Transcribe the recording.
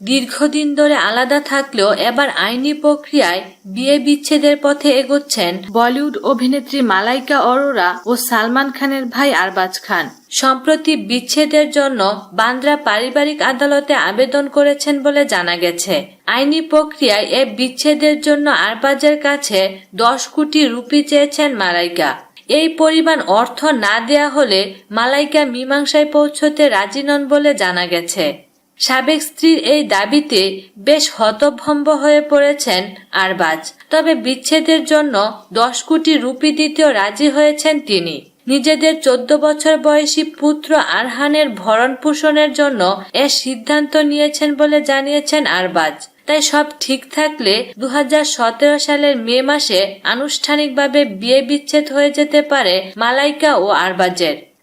দীর্ঘদিন ধরে আলাদা থাকলেও এবার আইনি প্রক্রিয়ায় বিয়ে বিচ্ছেদের পথে এগোচ্ছেন বলিউড অভিনেত্রী মালাইকা অরোরা ও সালমান খানের ভাই আরবাজ খান। সম্প্রতি বিচ্ছেদের জন্য বান্দ্রা পারিবারিক আদালতে আবেদন করেছেন বলে জানা গেছে। আইনি প্রক্রিয়ায় এ বিচ্ছেদের জন্য আরবাজের কাছে দশ কোটি রুপি চেয়েছেন মালাইকা। এই পরিমাণ অর্থ না দেয়া হলে মালাইকা মীমাংসায় পৌঁছতে রাজি নন বলে জানা গেছে। সাবেক স্ত্রীর এই দাবিতে বেশ হতভম্ব হয়ে পড়েছেন আরবাজ। তবে বিচ্ছেদের জন্য দশ কোটি রুপি দিতেও রাজি হয়েছেন তিনি। নিজেদের চোদ্দ বছর বয়সী পুত্র আরহানের ভরণ পোষণের জন্য এ সিদ্ধান্ত নিয়েছেন বলে জানিয়েছেন আরবাজ। তাই সব ঠিক থাকলে দু হাজার সতেরো সালের মে মাসে আনুষ্ঠানিকভাবে বিয়ে বিচ্ছেদ হয়ে যেতে পারে মালাইকা ও আরবাজের।